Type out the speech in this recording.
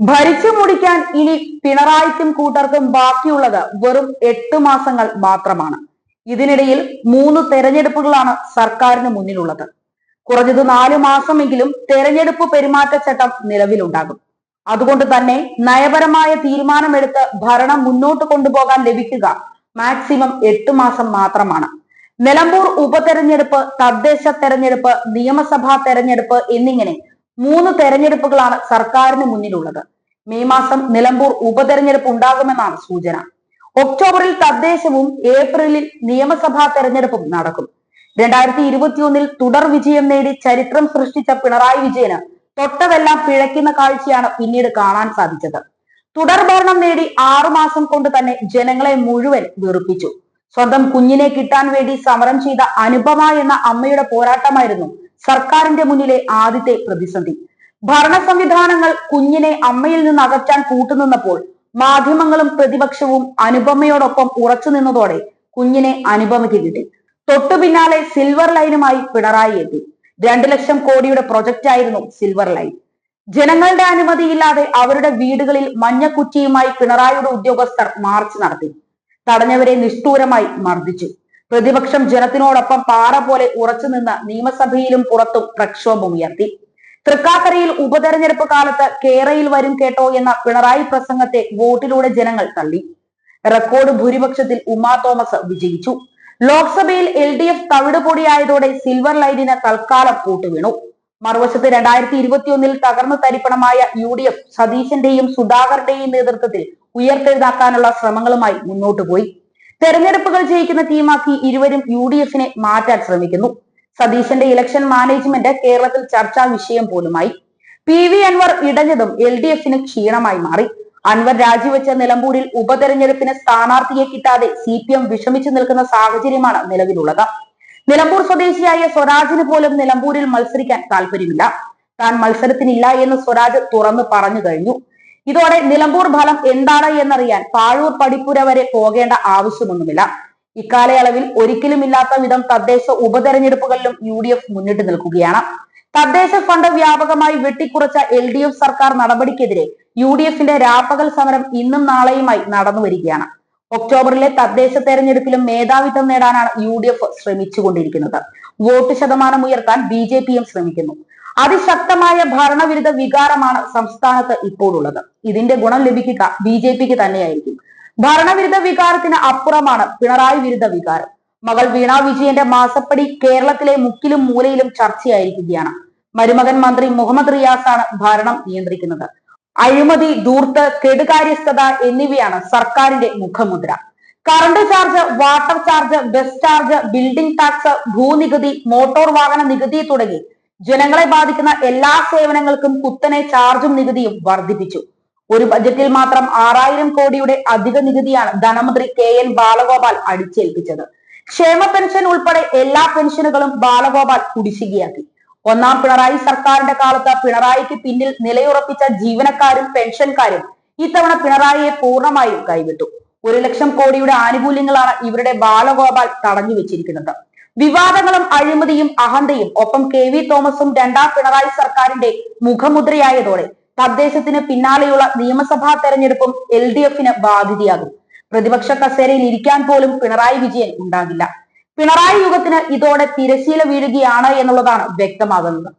ഭരിച്ചു മുടിക്കാൻ ഇനി പിണറായിക്കും കൂട്ടർക്കും ബാക്കിയുള്ളത് വെറും എട്ട് മാസങ്ങൾ മാത്രമാണ്. ഇതിനിടയിൽ മൂന്ന് തെരഞ്ഞെടുപ്പുകളാണ് സർക്കാരിന് മുന്നിലുള്ളത്. കുറഞ്ഞത് നാലു മാസമെങ്കിലും തെരഞ്ഞെടുപ്പ് പെരുമാറ്റച്ചട്ടം നിലവിലുണ്ടാകും. അതുകൊണ്ട് തന്നെ നയപരമായ തീരുമാനമെടുത്ത് ഭരണം മുന്നോട്ട് കൊണ്ടുപോകാൻ ലഭിക്കുക മാക്സിമം എട്ട് മാസം മാത്രമാണ്. നിലമ്പൂർ ഉപതെരഞ്ഞെടുപ്പ് തദ്ദേശ തെരഞ്ഞെടുപ്പ് നിയമസഭാ തെരഞ്ഞെടുപ്പ് എന്നിങ്ങനെ മൂന്ന് തെരഞ്ഞെടുപ്പുകളാണ് സർക്കാരിന് മുന്നിലുള്ളത്. മെയ് മാസം നിലമ്പൂർ ഉപതെരഞ്ഞെടുപ്പ് ഉണ്ടാകുമെന്നാണ് സൂചന. ഒക്ടോബറിൽ തദ്ദേശവും ഏപ്രിലിൽ നിയമസഭാ തെരഞ്ഞെടുപ്പും നടക്കും. രണ്ടായിരത്തി ഇരുപത്തിയൊന്നിൽ തുടർ വിജയം നേടി ചരിത്രം സൃഷ്ടിച്ച പിണറായി വിജയന് തൊട്ടതെല്ലാം പിഴയ്ക്കുന്ന കാഴ്ചയാണ് പിന്നീട് കാണാൻ സാധിച്ചത്. തുടർ ഭരണം നേടി ആറുമാസം കൊണ്ട് തന്നെ ജനങ്ങളെ മുഴുവൻ വെറുപ്പിച്ചു. സ്വന്തം കുഞ്ഞിനെ കിട്ടാൻ വേണ്ടി സമരം ചെയ്ത അനുപമ എന്ന അമ്മയുടെ പോരാട്ടമായിരുന്നു സർക്കാരിന്റെ മുന്നിലെ ആദ്യത്തെ പ്രതിസന്ധി. ഭരണ സംവിധാനങ്ങൾ കുഞ്ഞിനെ അമ്മയിൽ നിന്ന് അകറ്റാൻ കൂട്ടുനിന്നപ്പോൾ മാധ്യമങ്ങളും പ്രതിപക്ഷവും അനുപമയോടൊപ്പം ഉറച്ചു നിന്നതോടെ കുഞ്ഞിനെ അനുപമയ്ക്ക് കിട്ടി. തൊട്ടു പിന്നാലെ സിൽവർ ലൈനുമായി പിണറായി എത്തി. രണ്ടു ലക്ഷം കോടിയുടെ പ്രൊജക്റ്റ് ആയിരുന്നു സിൽവർ ലൈൻ ജനങ്ങളുടെ അനുമതിയില്ലാതെ അവരുടെ വീടുകളിൽ മഞ്ഞക്കുറ്റിയുമായി പിണറായിയുടെ ഉദ്യോഗസ്ഥർ മാർച്ച് നടത്തി. തടഞ്ഞവരെ നിഷ്ഠൂരമായി മർദ്ദിച്ചു. പ്രതിപക്ഷം ജനത്തിനോടൊപ്പം പാറ പോലെ ഉറച്ചു നിന്ന നിയമസഭയിലും പുറത്തും പ്രക്ഷോഭം ഉയർത്തി. തൃക്കാക്കരയിൽ ഉപതെരഞ്ഞെടുപ്പ് കാലത്ത് കേരയിൽ വരും കേട്ടോ എന്ന പിണറായി പ്രസംഗത്തെ വോട്ടിലൂടെ ജനങ്ങൾ തള്ളി. റെക്കോർഡ് ഭൂരിപക്ഷത്തിൽ ഉമാ തോമസ് വിജയിച്ചു. ലോക്സഭയിൽ എൽ ഡി എഫ് തവിടുപൊടിയായതോടെ സിൽവർ ലൈനിന് തൽക്കാലം വീണു. മറുവശത്ത് രണ്ടായിരത്തി ഇരുപത്തിയൊന്നിൽ തകർന്നു തരിപ്പണമായ യു ഡി എഫ് സതീശന്റെയും സുധാകരന്റെയും നേതൃത്വത്തിൽ ഉയർത്തെഴുതാക്കാനുള്ള ശ്രമങ്ങളുമായി മുന്നോട്ടു പോയി. തെരഞ്ഞെടുപ്പുകൾ ജയിക്കുന്ന ടീമാക്കി ഇരുവരും യു ഡി എഫിനെ മാറ്റാൻ ശ്രമിക്കുന്നു. സതീശന്റെ ഇലക്ഷൻ മാനേജ്മെന്റ് കേരളത്തിൽ ചർച്ചാ വിഷയം പോലുമായി. പി വി അൻവർ ഇടഞ്ഞതും എൽ ഡി എഫിന് ക്ഷീണമായി മാറി. അൻവർ രാജിവെച്ച നിലമ്പൂരിൽ ഉപതെരഞ്ഞെടുപ്പിന് സ്ഥാനാർത്ഥിയെ കിട്ടാതെ സി പി എം വിഷമിച്ചു നിൽക്കുന്ന സാഹചര്യമാണ് നിലവിലുള്ളത്. നിലമ്പൂർ സ്വദേശിയായ സ്വരാജിന് പോലും നിലമ്പൂരിൽ മത്സരിക്കാൻ താല്പര്യമില്ല താൻ മത്സരത്തിനില്ല എന്ന് സ്വരാജ് തുറന്നു പറഞ്ഞു കഴിഞ്ഞു. ഇതോടെ നിലമ്പൂർ ഫലം എന്താണ് എന്നറിയാൻ പാഴൂർ പടിപ്പുര വരെ പോകേണ്ട ആവശ്യമൊന്നുമില്ല. ഇക്കാലയളവിൽ ഒരിക്കലും ഇല്ലാത്ത വിധം തദ്ദേശ ഉപതെരഞ്ഞെടുപ്പുകളിലും യു ഡി എഫ് മുന്നിട്ട് നിൽക്കുകയാണ്. തദ്ദേശ ഫണ്ട് വ്യാപകമായി വെട്ടിക്കുറച്ച എൽ ഡി എഫ് സർക്കാർ നടപടിക്കെതിരെ യു ഡി എഫിന്റെ രാപ്പകൽ സമരം ഇന്നും നാളെയുമായി നടന്നു വരികയാണ്. ഒക്ടോബറിലെ തദ്ദേശ തെരഞ്ഞെടുപ്പിലും മേധാവിത്വം നേടാനാണ് യു ഡി എഫ് ശ്രമിച്ചുകൊണ്ടിരിക്കുന്നത്. വോട്ട് ശതമാനം ഉയർത്താൻ ബി ജെ പിയും ശ്രമിക്കുന്നു. അതിശക്തമായ ഭരണവിരുദ്ധ വികാരമാണ് സംസ്ഥാനത്ത് ഇപ്പോഴുള്ളത്. ഇതിന്റെ ഗുണം ലഭിക്കുക ബി ജെ പിക്ക് തന്നെയായിരിക്കും. ഭരണവിരുദ്ധ വികാരത്തിന് അപ്പുറമാണ് പിണറായി വിരുദ്ധ വികാരം. മകൾ വീണ വിജയന്റെ മാസപ്പടി കേരളത്തിലെ മുക്കിലും മൂലയിലും ചർച്ചയായിരിക്കുകയാണ്. മരുമകൻ മന്ത്രി മുഹമ്മദ് റിയാസാണ് ഭരണം നിയന്ത്രിക്കുന്നത്. അഴിമതി ദൂർത്ത് കെടുകാര്യസ്ഥത എന്നിവയാണ് സർക്കാരിന്റെ മുഖമുദ്ര. Current charge water charge bus charge building tax ഭൂനികുതി മോട്ടോർ വാഹന നികുതി തുടങ്ങി ജനങ്ങളെ ബാധിക്കുന്ന എല്ലാ സേവനങ്ങൾക്കും കുത്തനെ ചാർജും നികുതിയും വർദ്ധിപ്പിച്ചു. ഒരു ബജറ്റിൽ മാത്രം ആറായിരം കോടിയുടെ അധിക നികുതിയാണ് ധനമന്ത്രി കെ എൻ ബാലഗോപാൽ അടിച്ചേൽപ്പിച്ചത്. ക്ഷേമ പെൻഷൻ ഉൾപ്പെടെ എല്ലാ പെൻഷനുകളും ബാലഗോപാൽ കുടിശ്ശികയാക്കി. ഒന്നാം പിണറായി സർക്കാരിന്റെ കാലത്ത് പിണറായിക്ക് പിന്നിൽ നിലയുറപ്പിച്ച ജീവനക്കാരും പെൻഷൻകാരും ഇത്തവണ പിണറായിയെ പൂർണമായും കൈവിട്ടു. ഒരു ലക്ഷം കോടിയുടെ ആനുകൂല്യങ്ങളാണ് ഇവരുടെ ബാലഗോപാൽ തടഞ്ഞു വെച്ചിരിക്കുന്നത് വിവാദങ്ങളും അഴിമതിയും അഹന്തയും ഒപ്പം കെ വി തോമസും രണ്ടാം പിണറായി സർക്കാരിന്റെ മുഖമുദ്രയായതോടെ തദ്ദേശത്തിന് പിന്നാലെയുള്ള നിയമസഭാ തെരഞ്ഞെടുപ്പും എൽ ഡി എഫിന് ബാധിതയാകും പ്രതിപക്ഷ കസേരയിൽ ഇരിക്കാൻ പോലും പിണറായി വിജയൻ ഉണ്ടാകില്ല. പിണറായി യുഗത്തിന് ഇതോടെ തിരശീല വീഴുകയാണ് എന്നുള്ളതാണ് വ്യക്തമാകുന്നത്.